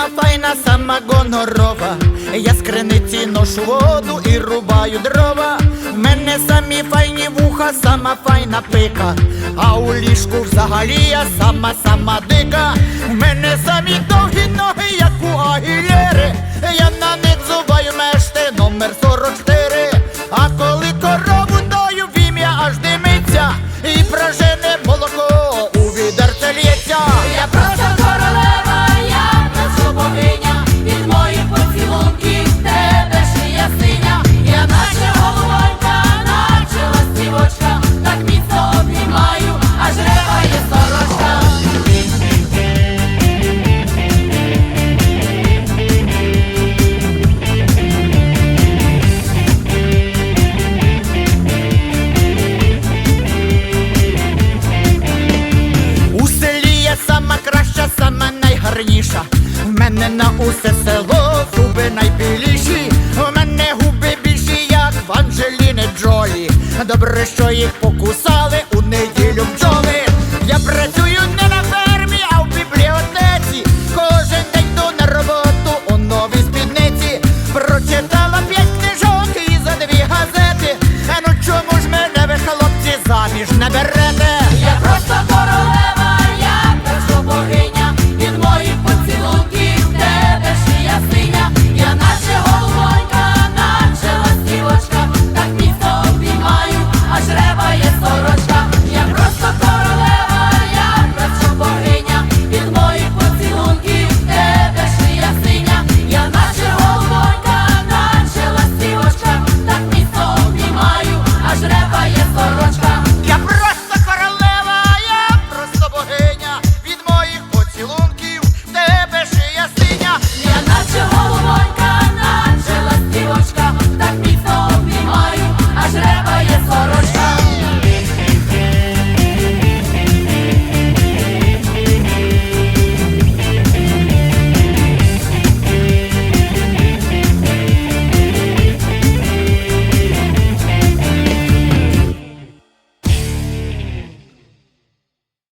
сама файна, сама гонорова. Я з криниці ношу воду і рубаю дрова. В мене самі файні вуха, сама файна пика. А у ліжку взагалі я сама сама дика. В мене самі довгі ноги, як у агілєри. Я на них зубаю мешти номер 44. А коли Не на усе село зуби найбіліші, У мене губи більші, як в Анджеліни Джолі. Добре, що їх покусали у неділю бджоли. Я працюю не на фермі, а в бібліотеці. Кожен день йду на роботу у новій спідниці. Прочитала п'ять книжок і за дві газети. А ну чому ж мене ви, хлопці, заміж не берете? Я просто дорога.